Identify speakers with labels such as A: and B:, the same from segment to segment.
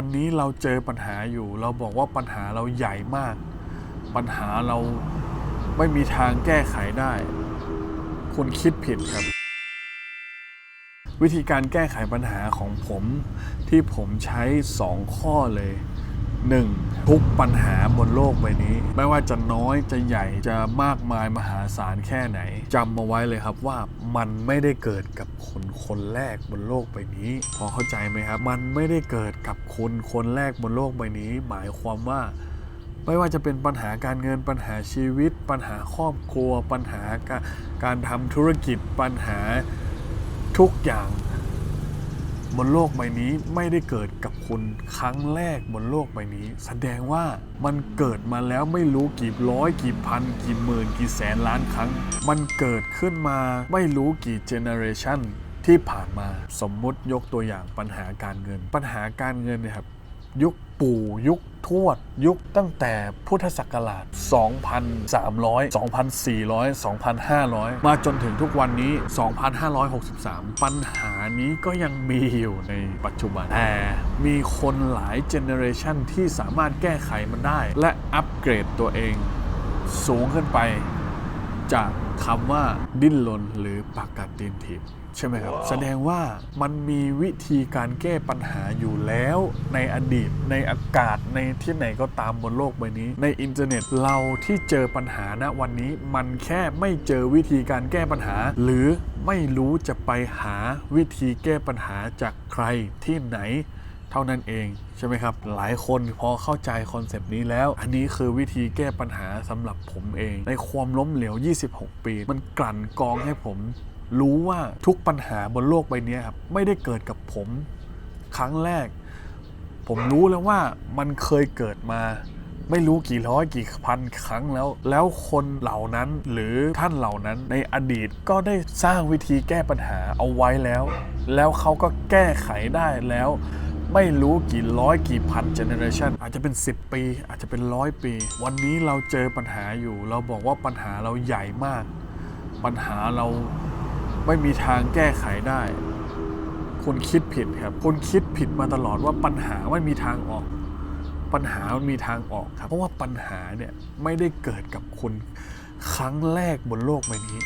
A: วันนี้เราเจอปัญหาอยู่ เราบอกว่าปัญหาเราใหญ่มาก ปัญหาเราไม่มีทางแก้ไขได้ คุณคิดผิดครับ วิธีการแก้ไขปัญหาของผมที่ผมใช้ 2 ข้อเลย 1. ทุกปัญหาบนโลกใบนี้ ไม่ว่าจะน้อยจะใหญ่จะมากมายมหาศาลแค่ไหนจำมาไว้เลยครับว่ามันไม่ได้เกิดกับคนคนแรกบนโลกใบนี้ พอเข้าใจไหมครับ มันไม่ได้เกิดกับคุณคนแรกบนโลกใบนี้ หมายความว่าไม่ว่าจะเป็นปัญหาการเงินปัญหาชีวิต ปัญหาครอบครัว ปัญหาการทำธุรกิจปัญหาทุกอย่าง บนโลกใบนี้ไม่ได้เกิดกับคุณครั้งแรกบนโลกใบนี้ แสดงว่ามันเกิดมาแล้วไม่รู้กี่ร้อยกี่พันกี่หมื่นกี่แสนล้านครั้ง มันเกิดขึ้นมาไม่รู้กี่เจเนอเรชันที่ผ่านมาสมมุติยกตัวอย่างปัญหาการเงิน ปัญหาการเงินนะครับยุค ปู่ยุคทวดยุคตั้งแต่พุทธศักราช 2,300 2,400 2,500 มาจนถึงทุกวันนี้ 2,563 ปัญหานี้ก็ยังมีอยู่ในปัจจุบัน แต่มีคนหลายเจเนอเรชันที่สามารถแก้ไขมันได้ และอัปเกรดตัวเองสูงขึ้นไปจากคำว่าดิ้นรนหรือปากกัดตีนถีบ ใช่ไหมครับ แสดงว่ามันมีวิธีการแก้ปัญหาอยู่แล้วในอดีต ในอากาศในที่ไหนก็ตามบนโลกใบนี้ ในอินเทอร์เน็ตเราที่เจอปัญหาณวันนี้ มันแค่ไม่เจอวิธีการแก้ปัญหา หรือไม่รู้จะไปหาวิธีแก้ปัญหาจากใครที่ไหนเท่านั้นเองใช่ไหมครับ หลายคนพอเข้าใจคอนเซปต์นี้แล้ว อันนี้คือวิธีแก้ปัญหาสำหรับผมเอง ในความล้มเหลว 26 ปี มันกลั่นกรองให้ผม รู้ว่าทุกปัญหาบนโลกใบนี้ครับไม่ได้เกิดกับผมครั้งแรก ผมรู้แล้วว่ามันเคยเกิดมาไม่รู้กี่ร้อยกี่พันครั้งแล้ว แล้วคนเหล่านั้นหรือท่านเหล่านั้นในอดีตก็ได้สร้างวิธีแก้ปัญหาเอาไว้แล้ว แล้วเขาก็แก้ไขได้แล้ว ไม่รู้กี่ร้อยกี่พันเจเนอเรชันอาจจะเป็น 10 ปี อาจจะเป็นร้อยปี วันนี้เราเจอปัญหาอยู่ เราบอกว่าปัญหาเราใหญ่มาก ปัญหาเรา ไม่มีทางแก้ไขได้ คุณคิดผิดครับ คุณคิดผิดมาตลอดว่าปัญหาไม่มีทางออก ปัญหามันมีทางออกครับ เพราะว่าปัญหาเนี่ยไม่ได้เกิดกับคุณครั้งแรกบนโลกใบนี้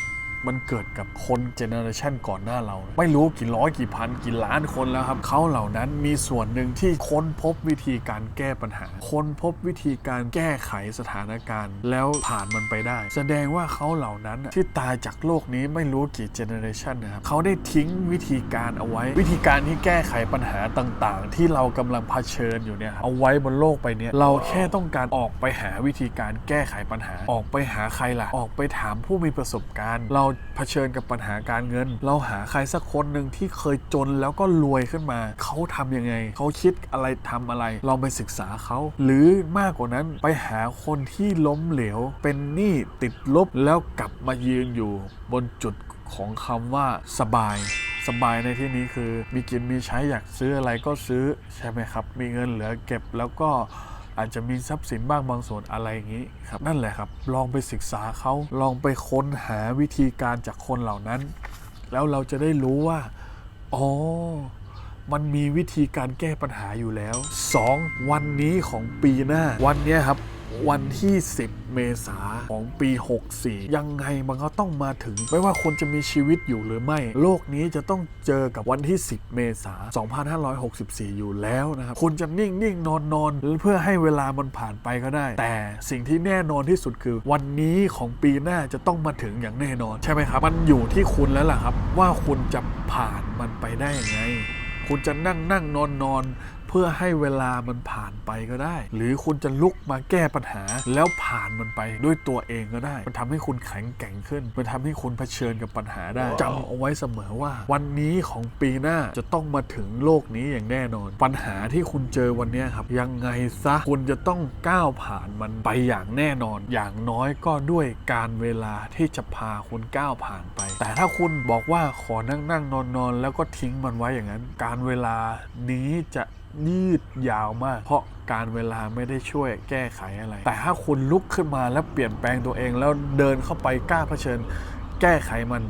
A: มันเกิดกับคนเจเนอเรชันก่อนหน้าเรา ไม่รู้กี่ร้อยกี่พันกี่ล้านคนแล้วครับเขาเหล่านั้นมีส่วนหนึ่งที่ค้นพบวิธีการแก้ปัญหา ค้นพบวิธีการแก้ไขสถานการณ์ แล้วผ่านมันไปได้ แสดงว่าเขาเหล่านั้นที่ตายจากโลกนี้ไม่รู้กี่เจเนอเรชันนะครับเขาได้ทิ้งวิธีการเอาไว้ วิธีการที่แก้ไขปัญหาต่างๆ ที่เรากำลังเผชิญอยู่เนี่ยเอาไว้บนโลกไปเนี้ยเราแค่ต้องการออกไปหาวิธีการแก้ไขปัญหา ออกไปหาใครล่ะออกไปถามผู้มีประสบการณ์ เราเผชิญกับปัญหาการเงิน เราหาใครสักคนหนึ่งที่เคยจนแล้วก็รวยขึ้นมา เขาทำยังไง เขาคิดอะไรทำอะไร ลองไปศึกษาเขา หรือมากกว่านั้นไปหาคนที่ล้มเหลว เป็นหนี้ติดลบแล้วกลับมายืนอยู่บนจุดของคำว่าสบายสบายในที่นี้คือมีกินมีใช้อยากซื้ออะไรก็ซื้อใช่ไหมครับ มีเงินเหลือเก็บแล้วก็ อาจจะมีทรัพย์สินบ้างบางส่วนอะไรอย่างนี้ครับนั่นแหละครับ ลองไปศึกษาเขาลองไปค้นหาวิธีการจากคนเหล่านั้น แล้วเราจะได้รู้ว่าอ๋อมันมีวิธีการแก้ปัญหาอยู่แล้ว 2. วันนี้ของปีหน้า วันเนี้ยครับ วันที่ 10 เมษาของปี 64 ยังไงมันก็ต้องมาถึง ไม่ว่าคนจะมีชีวิตอยู่หรือไม่ โลกนี้จะต้องเจอกับวันที่ 10 เมษา 2564 อยู่แล้วนะครับ คุณจะนิ่งนิ่งนอนนอนเพื่อให้เวลามันผ่านไปก็ได้ แต่สิ่งที่แน่นอนที่สุดคือ วันนี้ของปีหน้าจะต้องมาถึงอย่างแน่นอน ใช่ไหมครับ มันอยู่ที่คุณแล้วล่ะครับ ว่าคุณจะผ่านมันไปได้ยังไง คุณจะนั่งนั่งนอนนอน เพื่อให้เวลามันผ่านไปก็ได้ หรือคุณจะลุกมาแก้ปัญหา แล้วผ่านมันไปด้วยตัวเองก็ได้ มันทำให้คุณแข็งแกร่งขึ้น มันทำให้คุณเผชิญกับปัญหาได้จำเอาไว้เสมอว่า วันนี้ของปีหน้าจะต้องมาถึงโลกนี้อย่างแน่นอน ปัญหาที่คุณเจอวันนี้ครับ ยังไงซะคุณจะต้องก้าวผ่านมันไปอย่างแน่นอน อย่างน้อยก็ด้วยการเวลาที่จะพาคุณก้าวผ่านไป แต่ถ้าคุณบอกว่าขอนั่งนั่งนอนนอนแล้วก็ทิ้งมันไว้อย่างนั้น การเวลานี้จะ ยืดยาวมาก เพราะการเวลาไม่ได้ช่วยแก้ไขอะไร แต่ถ้าคุณลุกขึ้นมาแล้วเปลี่ยนแปลงตัวเองแล้วเดินเข้าไปกล้าเผชิญ แก้ไขมัน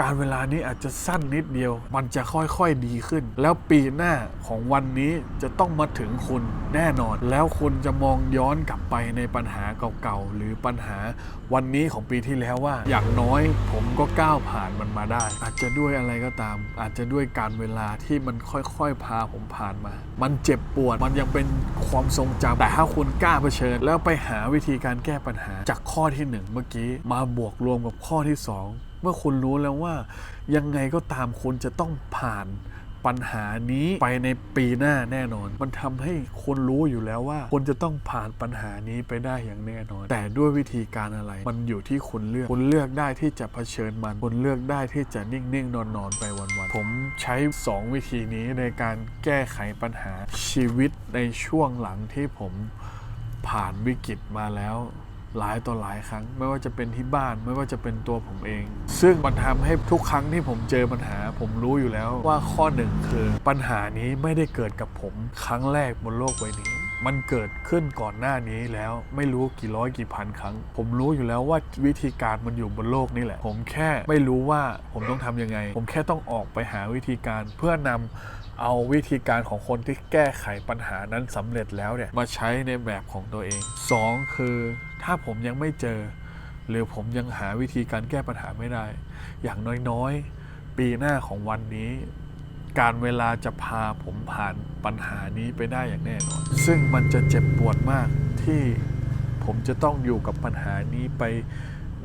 A: การเวลานี้อาจจะสั้นนิดเดียว มันจะค่อยๆดีขึ้น แล้วปีหน้าของวันนี้จะต้องมาถึงคุณแน่นอน แล้วคุณจะมองย้อนกลับไปในปัญหาเก่าๆ หรือปัญหาวันนี้ของปีที่แล้วว่า อย่างน้อยผมก็ก้าวผ่านมันมาได้ อาจจะด้วยอะไรก็ตาม อาจจะด้วยการเวลาที่มันค่อยๆ พาผมผ่านมา มันเจ็บปวด มันยังเป็นความทรงจำแต่ถ้าคุณกล้าเผชิญ แล้วไปหาวิธีการแก้ปัญหาจากข้อที่หนึ่งเมื่อกี้ มาบวกรวมกับข้อที่สอง เมื่อคุณรู้แล้วว่ายังไงก็ตามคุณจะต้องผ่านปัญหานี้ไปในปีหน้าแน่นอน มันทำให้คุณรู้อยู่แล้วว่าคุณจะต้องผ่านปัญหานี้ไปได้อย่างแน่นอน แต่ด้วยวิธีการอะไร มันอยู่ที่คุณเลือก คุณเลือกได้ที่จะเผชิญมัน คุณเลือกได้ที่จะนิ่งๆ นอนๆ ไปวันๆ ผมใช้ 2 วิธีนี้ในการแก้ไขปัญหาชีวิตในช่วงหลังที่ผมผ่านวิกฤตมาแล้ว หลายต่อหลายครั้ง ไม่ว่าจะเป็นที่บ้านไม่ว่าจะเป็นตัวผมเอง ซึ่งมันทำให้ทุกครั้งที่ผมเจอปัญหา ผมรู้อยู่แล้วว่าข้อหนึ่งคือ ปัญหานี้ไม่ได้เกิดกับผมครั้งแรกบนโลกใบนี้ มันเกิดขึ้นก่อนหน้านี้แล้วไม่รู้กี่ร้อยกี่พันครั้ง ผมรู้อยู่แล้วว่าวิธีการมันอยู่บนโลกนี่แหละ ผมแค่ไม่รู้ว่าผมต้องทำยังไง ผมแค่ต้องออกไปหาวิธีการเพื่อนำเอาวิธีการของคนที่แก้ไขปัญหานั้นสำเร็จแล้วเนี่ยมาใช้ในแบบของตัวเอง 2 คือถ้าผมยังไม่เจอ หรือผมยังหาวิธีการแก้ปัญหาไม่ได้ อย่างน้อยๆ ปีหน้าของวันนี้ การเวลาจะพาผมผ่านปัญหานี้ไปได้อย่างแน่นอน ซึ่งมันจะเจ็บปวดมากที่ผมจะต้องอยู่กับปัญหานี้ไป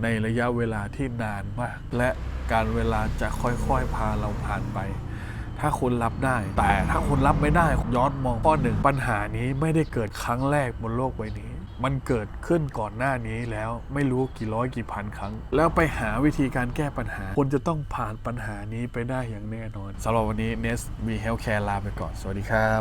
A: ในระยะเวลาที่นานมาก และการเวลาจะค่อยๆพาเราผ่านไป ถ้าคุณรับได้ แต่ถ้าคุณรับไม่ได้ย้อนมองข้อหนึ่งปัญหานี้ไม่ได้เกิดครั้งแรกบนโลกใบนี้ มันเกิดขึ้นก่อนหน้านี้แล้วไม่รู้กี่ร้อยกี่พันครั้ง แล้วไปหาวิธีการแก้ปัญหา คนจะต้องผ่านปัญหานี้ไปได้อย่างแน่นอนสำหรับวันนี้เนสมีเฮลท์แคร์ลาไปก่อน สวัสดีครับ